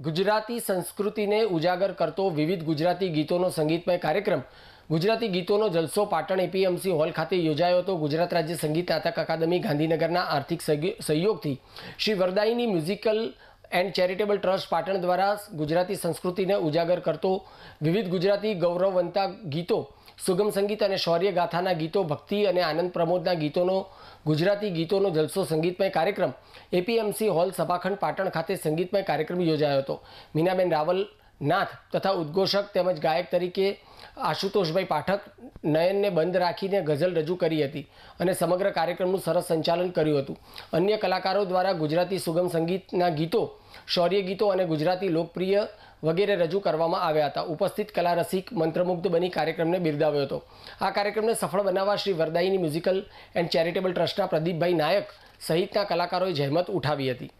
ગુજરાતી સંસ્કૃતિને ઉજાગર કરતો વિવિધ ગુજરાતી ગીતોનો સંગીતમય કાર્યક્રમ. ગુજરાતી ગીતોનો જલસો પાટણ એપીએમસી હોલ ખાતે યોજાયો હતો. ગુજરાત રાજ્ય સંગીત નાટક અકાદમી ગાંધીનગરના આર્થિક સહયોગ- સહયોગથી Shri Varadaini musical and charitable trust Patan દ્વારા ગુજરાતી સંસ્કૃતિને ઉજાગર કરતો વિવિધ ગુજરાતી ગૌરવવંતા ગીતો, સુગમ સંગીત અને શૌર્ય ગાથાના ગીતો, ભક્તિ અને આનંદ પ્રમોદના ગીતોનો, ગુજરાતી ગીતોનો જલસો સંગીતમય કાર્યક્રમ, એપીએમસી હોલ સભાખંડ પાટણ ખાતે સંગીતમય કાર્યક્રમ યોજાયો હતો. મીનાબેન રાવલ નાથ તથા ઉદ્ઘોષક તેમજ ગાયક તરીકે આશુતોષભાઈ પાઠક નયનને બંધ રાખીને ગઝલ રજૂ કરી હતી અને સમગ્ર કાર્યક્રમનું સરસ સંચાલન કર્યું હતું. અન્ય કલાકારો દ્વારા ગુજરાતી સુગમ સંગીતના ગીતો, શૌર્ય ગીતો અને ગુજરાતી લોકપ્રિય વગેરે રજૂ કરવામાં આવ્યા હતા. ઉપસ્થિત કલા રસિક મંત્રમુગ્ધ બની કાર્યક્રમને બિરદાવ્યો હતો. આ કાર્યક્રમને સફળ બનાવવા Shri Varadayini musical and charitable ટ્રસ્ટના પ્રદીપભાઈ નાયક સહિતના કલાકારોએ જહેમત ઉઠાવી હતી.